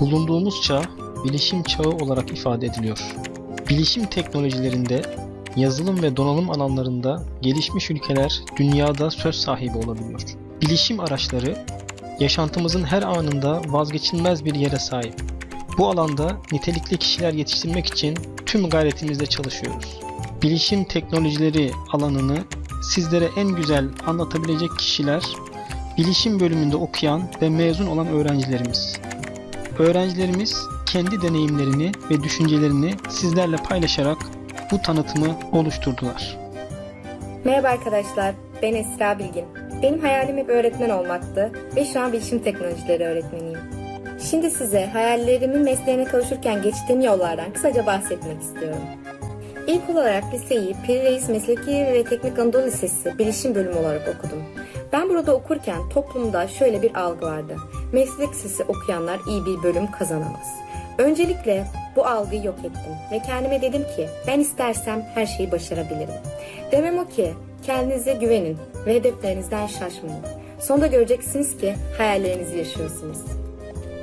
Bulunduğumuz çağ bilişim çağı olarak ifade ediliyor. Bilişim teknolojilerinde yazılım ve donanım alanlarında gelişmiş ülkeler dünyada söz sahibi olabiliyor. Bilişim araçları yaşantımızın her anında vazgeçilmez bir yere sahip. Bu alanda nitelikli kişiler yetiştirmek için tüm gayretimizle çalışıyoruz. Bilişim teknolojileri alanını sizlere en güzel anlatabilecek kişiler bilişim bölümünde okuyan ve mezun olan öğrencilerimiz. Öğrencilerimiz kendi deneyimlerini ve düşüncelerini sizlerle paylaşarak bu tanıtımı oluşturdular. Merhaba arkadaşlar, ben Esra Bilgin. Benim hayalim hep öğretmen olmaktı ve şu an bilişim teknolojileri öğretmeniyim. Şimdi size hayallerimin mesleğine kavuşurken geçtiğim yollardan kısaca bahsetmek istiyorum. İlk olarak liseyi Piri Reis Mesleki ve Teknik Anadolu Lisesi Bilişim Bölümü olarak okudum. Ben burada okurken toplumda şöyle bir algı vardı. Meslek lisesi okuyanlar iyi bir bölüm kazanamaz. Öncelikle bu algıyı yok ettim ve kendime dedim ki ben istersem her şeyi başarabilirim. Demem o ki kendinize güvenin ve hedeflerinizden şaşmayın. Sonunda göreceksiniz ki hayallerinizi yaşıyorsunuz.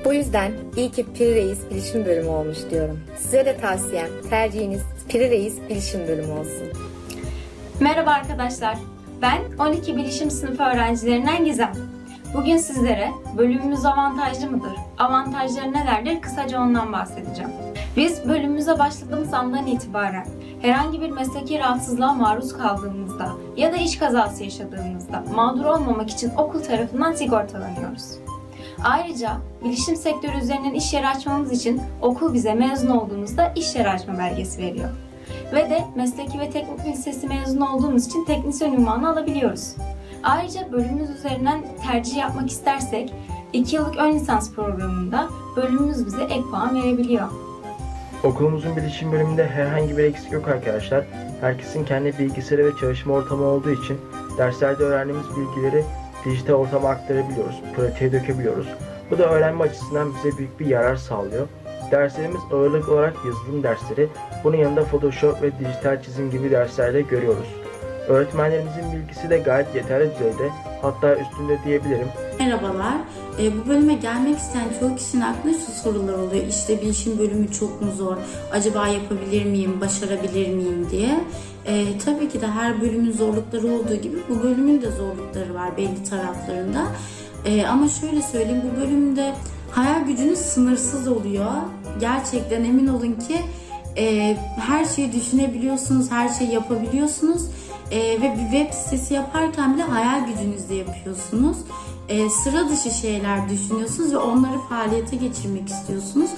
Bu yüzden iyi ki Piri Reis Bilişim Bölümü olmuş diyorum. Size de tavsiyem tercihiniz Piri Reis Bilişim Bölümü olsun. Merhaba arkadaşlar. Ben 12 bilişim sınıfı öğrencilerinden Gizem. Bugün sizlere bölümümüz avantajlı mıdır? Avantajları nelerdir? Kısaca ondan bahsedeceğim. Biz bölümümüze başladığımız andan itibaren herhangi bir mesleki rahatsızlığa maruz kaldığımızda ya da iş kazası yaşadığımızda mağdur olmamak için okul tarafından sigortalanıyoruz. Ayrıca bilişim sektörü üzerinden iş yeri açmamız için okul bize mezun olduğumuzda iş yeri açma belgesi veriyor. Ve de mesleki ve teknik lisesi mezun olduğumuz için teknisyen ünvanı alabiliyoruz. Ayrıca bölümümüz üzerinden tercih yapmak istersek 2 yıllık ön lisans programında bölümümüz bize ek puan verebiliyor. Okulumuzun bilişim bölümünde herhangi bir eksik yok arkadaşlar. Herkesin kendi bilgisayarı ve çalışma ortamı olduğu için derslerde öğrendiğimiz bilgileri dijital ortama aktarabiliyoruz, pratiğe dökebiliyoruz. Bu da öğrenme açısından bize büyük bir yarar sağlıyor. Derslerimiz ağırlık olarak yazılım dersleri, bunun yanında Photoshop ve dijital çizim gibi derslerde görüyoruz. Öğretmenlerimizin bilgisi de gayet yeterli düzeyde, hatta üstünde diyebilirim. Merhabalar. E, bu bölüme gelmek isteyen çoğu kişinin aklında şu sorular oluyor. İşte bilişim bölümü çok mu zor? Acaba yapabilir miyim? Başarabilir miyim diye. E, tabii ki de her bölümün zorlukları olduğu gibi bu bölümün de zorlukları var belli taraflarında. E, ama şöyle söyleyeyim bu bölümde hayal gücünüz sınırsız oluyor. Gerçekten emin olun ki e, her şeyi düşünebiliyorsunuz, her şeyi yapabiliyorsunuz. E, ve bir web sitesi yaparken bile hayal gücünüzle yapıyorsunuz. E, sıra dışı şeyler düşünüyorsunuz ve onları faaliyete geçirmek istiyorsunuz.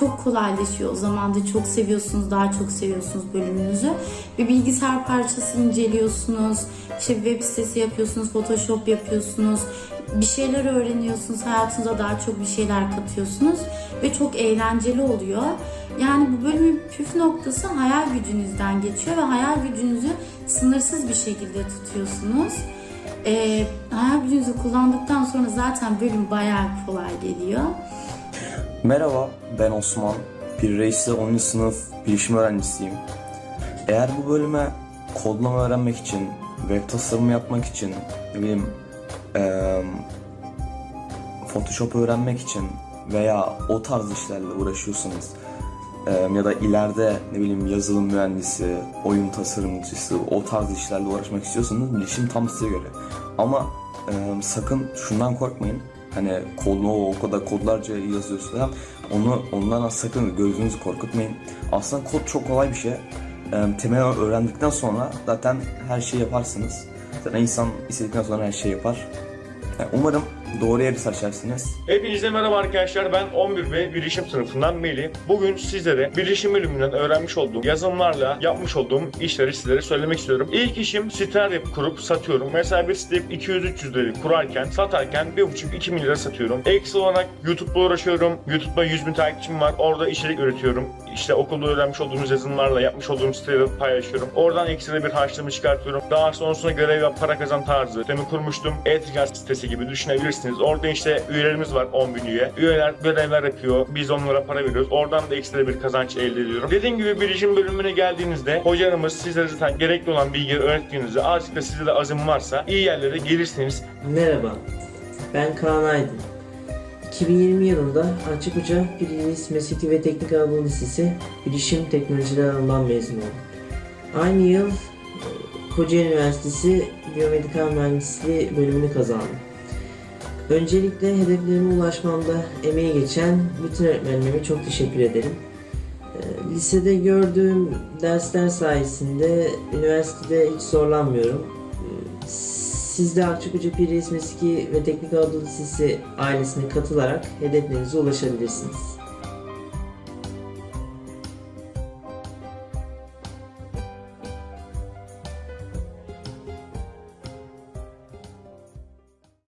Çok kolaylaşıyor. O zaman da çok seviyorsunuz, daha çok seviyorsunuz bölümünüzü. Bir bilgisayar parçası inceliyorsunuz. İşte web sitesi yapıyorsunuz, Photoshop yapıyorsunuz. Bir şeyler öğreniyorsunuz, hayatınıza daha çok bir şeyler katıyorsunuz ve çok eğlenceli oluyor. Yani bu bölümün püf noktası hayal gücünüzden geçiyor ve hayal gücünüzü sınırsız bir şekilde tutuyorsunuz. Ee, hayal gücünüzü kullandıktan sonra zaten bölüm bayağı kolay geliyor. Merhaba, ben Osman. Bir reisle 10. sınıf bilişim öğrencisiyim. Eğer bu bölüme kodlama öğrenmek için, web tasarımı yapmak için, ne bileyim, eee, Photoshop öğrenmek için veya o tarz işlerle uğraşıyorsanız ya da ileride ne bileyim yazılım mühendisi, oyun tasarımcısı, o tarz işlerle uğraşmak istiyorsanız bilişim tam size göre. Ama eee, sakın şundan korkmayın. Hani kodlu o kadar kodlarca yazıyorsun falan. Onu ondan sakın gözünüzü korkutmayın. Aslında kod çok kolay bir şey. Eee temel öğrendikten sonra zaten her şeyi yaparsınız. Zaten insan istedikten sonra her şeyi yapar. Yani umarım doğru yeri seçersiniz. Hepinize merhaba arkadaşlar. Ben 11 ve bilişim sınıfından Melih. Bugün sizlere bilişim bölümünden öğrenmiş olduğum yazılımlarla yapmış olduğum işleri sizlere söylemek istiyorum. İlk işim siteler kurup satıyorum. Mesela bir site 200-300 lira kurarken, satarken 1,5-2 milyara satıyorum. Ekstra olarak YouTube'la uğraşıyorum. YouTube'da 100 bin takipçim var. Orada içerik üretiyorum. İşte okulda öğrenmiş olduğumuz yazılımlarla yapmış olduğum siteleri paylaşıyorum. Oradan ekstra bir harçlığımı çıkartıyorum. Daha sonrasında görev ve para kazan tarzı sitemi kurmuştum. E-ticaret sitesi gibi düşünebilirsiniz. Orada işte üyelerimiz var 10 bin üye. Üyeler görevler yapıyor. Biz onlara para veriyoruz. Oradan da ekstra bir kazanç elde ediyorum. Dediğim gibi bilişim bölümüne geldiğinizde hocalarımız sizlere zaten gerekli olan bilgileri öğrettiğinizde azıcık da sizde de azim varsa iyi yerlere gelirsiniz. Merhaba, ben Kaan Aydın. 2020 yılında Açıkuca Prilis Mesleki ve Teknik Anadolu Lisesi Bilişim Teknolojiler alanından mezun oldum. Aynı yıl e, Kocaeli Üniversitesi Biyomedikal Mühendisliği bölümünü kazandım. Öncelikle hedeflerime ulaşmamda emeği geçen bütün öğretmenlerime çok teşekkür ederim. E, Lisede gördüğüm dersler sayesinde üniversitede hiç zorlanmıyorum. E, Siz de Akçakoca Pir Reis Mesleki ve Teknik Anadolu Lisesi ailesine katılarak hedeflerinize ulaşabilirsiniz.